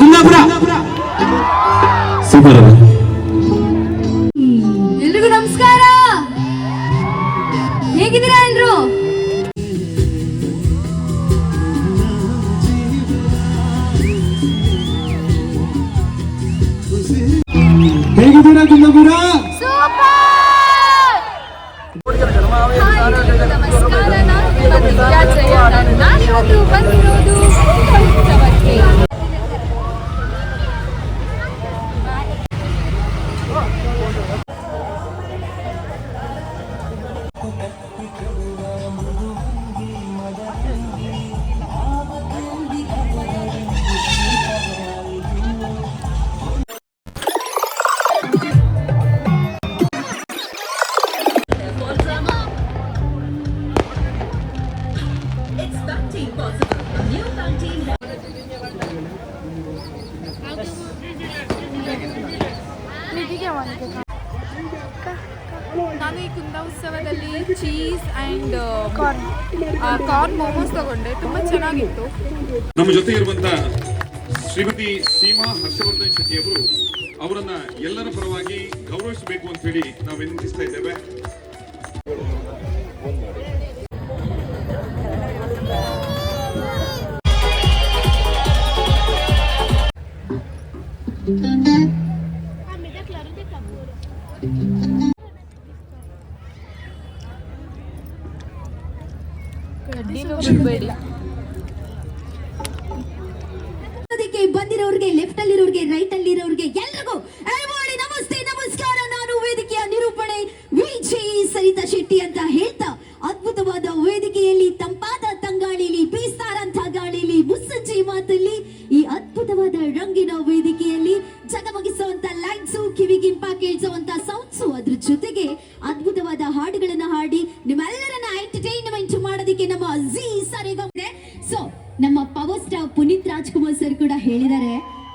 Kundapura super ಎಲ್ರಿಗೂ ನಮಸ್ಕಾರ ಹೇಗಿದ್ದೀರಾ ಎಲ್ರು ಹೇಗಿದ್ದೀರಾ ಕುಂದಾಪುರ ನಮಸ್ಕಾರ ನಾನು ಇವತ್ತು ಬಂದಿರೋದು Thank you. ನಮ್ಮ ಜೊತೆ ಇರುವಂತ ಶ್ರೀಮತಿ ಸೀಮಾ ಹರ್ಷವರ್ಧನ್ ಶೆಟ್ಟಿ ಅವರು ಅವರನ್ನ ಎಲ್ಲರ ಪರವಾಗಿ ಗೌರವಿಸಬೇಕು ಅಂತ ಹೇಳಿ ನಾವು ವಿನಂತಿಸ್ತಾ ಇದ್ದೇವೆ. ಇರೋರಿಗೆ ಬಂದಿರೋರಿಗೆ ಲೆಫ್ಟ್ ಅಲ್ಲಿರೋರಿಗೆ ರೈಟ್ ಅಲ್ಲಿರೋರಿಗೆ ಎಲ್ರಿಗೂ ಮಾಡಿ ನಮಸ್ತೆ, ನಮಸ್ಕಾರ. ನಾನು ವೇದಿಕೆಯ ನಿರೂಪಣೆ ವಿಜಯ್ ಸರಿತಾ ಶೆಟ್ಟಿ ಅಂತ ಹೇಳ್ತಾ ಅದ್ಭುತವಾದ ವೇದಿಕೆಯಲ್ಲಿ ತಂಪಾದ ತಂಗಾಳಿಲಿ ಬೀಸ್ತಾರಂತ ಗಾಳಿಲಿ ಮುಸ್ಸಂಜೆ ಮಾತಲ್ಲಿ ಈ ಅದ್ಭುತವಾದ ರಂಗಿನ ವೇದಿಕೆಯಲ್ಲಿ ಜಗಮಗಿಸುವಂತ ಲೈಟ್ಸ್, ಕಿವಿಗಿಂಪ ಕೇಳಿಸುವಂತ ಸೌಂಡ್ಸು ಅದ್ರ ಜೊತೆಗೆ ಅದ್ಭುತವಾದ ಹಾಡುಗಳನ್ನ ಹಾಡಿ ನಿಮ್ಮೆಲ್ಲರನ್ನ ಎಂಟರ್ಟೈನ್ಮೆಂಟ್ ಮಾಡೋದಕ್ಕೆ ನಮ್ಮ ಜಿ ಸರಿಗೊಂಡೆ ಸೊ ನಮ್ಮ ರಾಜ್ಕುಮಾರ್ ಸರ್ ಕೂಡ ಹೇಳಿದ್ದಾರೆ.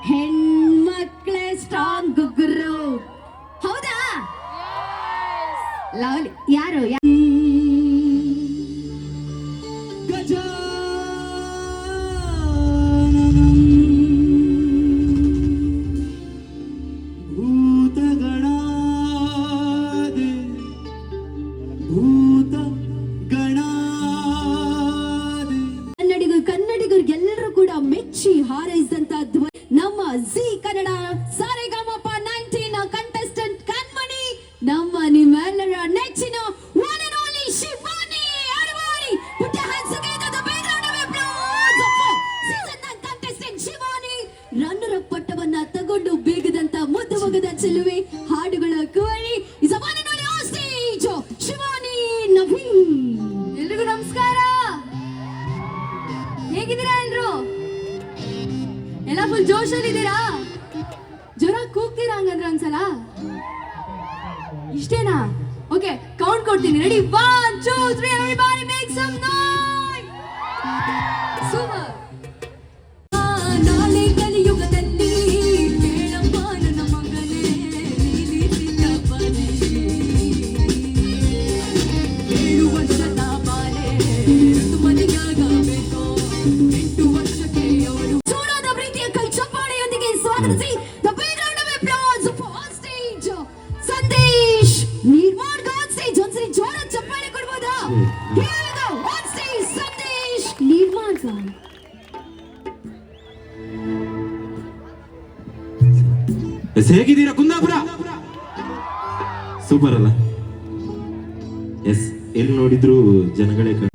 ಹೆಣ್ಣು ಎಸ್ ಹೇಗಿದ್ದೀರಾ ಕುಂದಾಪುರ? ಸೂಪರ್ ಅಲ್ಲ. ಎಸ್ ಎಲ್ಲಿ ನೋಡಿದ್ರು ಜನಗಳೇ ಕಣ್ಣು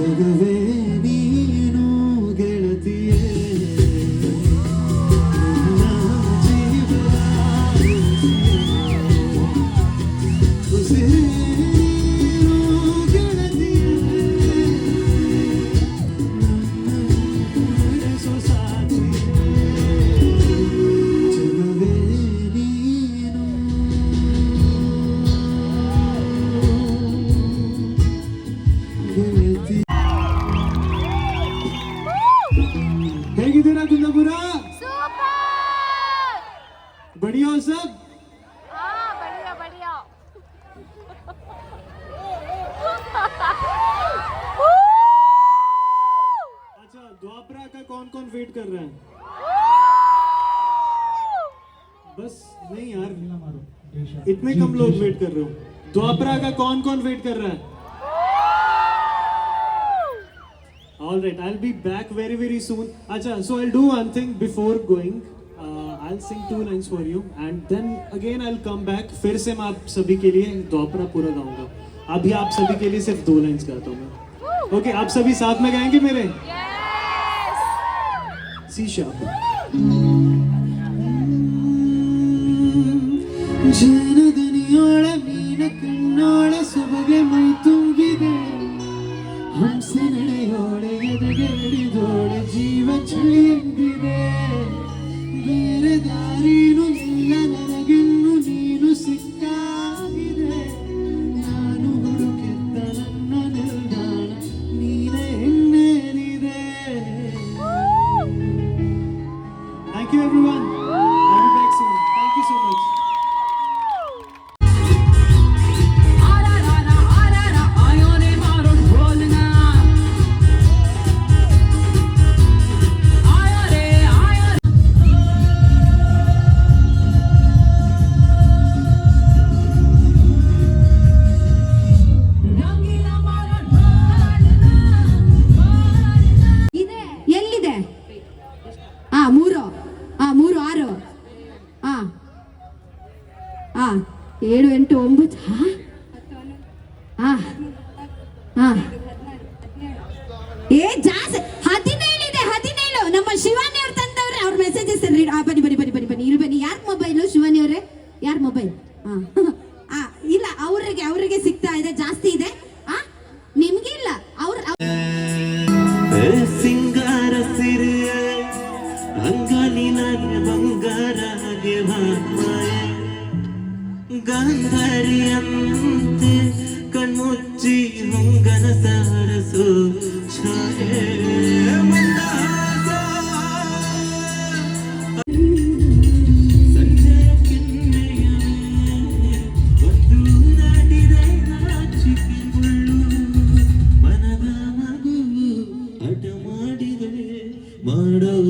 Take a इतने कम लोग वेट कर रहे हो द्वापरा का कौन कौन वेट कर रहा है All right, I'll be back very very soon. Acha, so I'll do one thing before going. Uh, I'll sing two lines for you and then again I'll come back. फिर से मैं आप सभी के लिए द्वापरा पूरा गाऊँगा अभी आप सभी के लिए सिर्फ़ दो लाइन्स गाता हूँ मैं ओके okay, आप सभी साथ में गाएँगे मेरे yes! सी ಮೀನ ಕಣ್ಣೋಳ ಸೊಬಗೆ ಮೈ ತುಂಬಿದೆ ಹಂಸೆ ನಡೆಯೋಳೆ ಎದೆಗೆ ಹಿಡಿದೋಳೆ ಜೀವ ಚಳಿಯಂದಿದೆ ಬೇರೆ ದಾರಿನೂ ಇಲ್ಲ ನನಗಿನ್ನು ನೀನು ಸಿಕ್ಕಾಗಿದೆ ನಾನು ಹುಡುಕಿದ್ದ ನನ್ನ ನಿಲ್ದಾಣ ನೀನೇ ಹೆಣ್ಣೇನಿದೆ Thank you everyone. ஏழு எட்டு ஒன்பது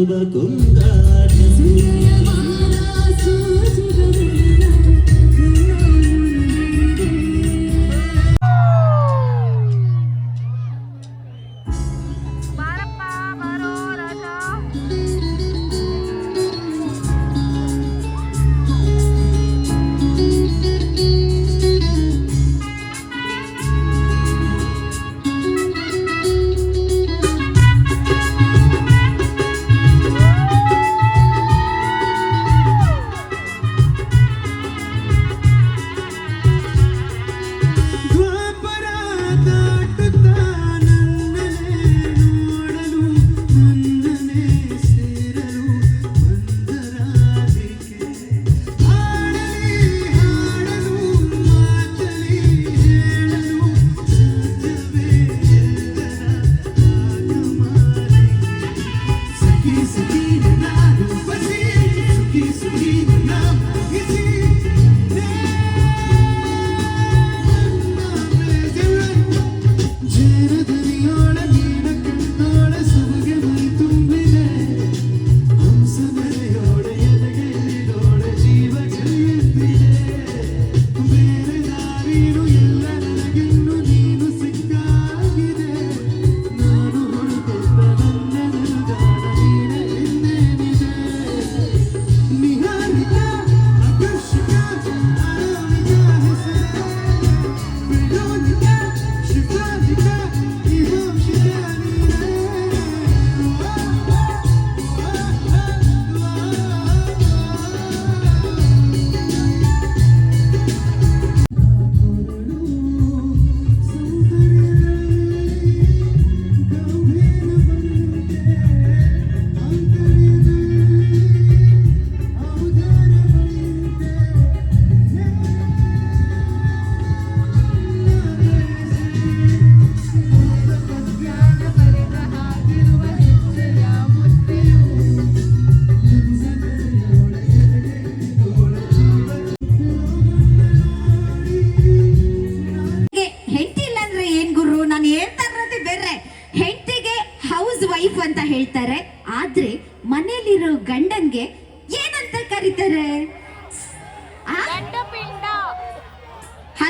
అనుభకుంగా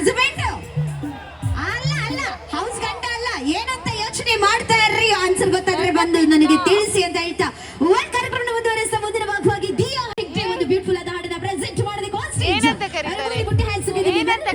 ಹಸ್ಬೆಂಡ್? ಅಲ್ಲ ಅಲ್ಲ ಹೌಸ್ ಗಂಡ ಅಲ್ಲ ಏನಂತ ಯೋಚನೆ ಮಾಡ್ತಾ ಇರ್ರಿ? ಆನ್ಸರ್ ಗೊತ್ತಾದ್ರೆ ಬಂದು ನನಗೆ ತಿಳಿಸಿ ಅಂತ ಹೇಳ್ತಾ. ಒಂದು ಕಾರ್ಯಕ್ರಮ ಮುಂದುವರೆಸ ಮುಂದಿನ ಭಾಗವಾಗಿ ದಿಯಾ ಹೆಗ್ಡೆ ಒಂದು ಬ್ಯೂಟಿಫುಲ್ ಆದ ಹಾಡನ್ನ ಪ್ರೆಸೆಂಟ್ ಮಾಡೋದಕ್ಕೆ ಆನ್ ಸ್ಟೇಜ್ ಏನಂತ ಕರೀತಾರೆ? ಏನಂತ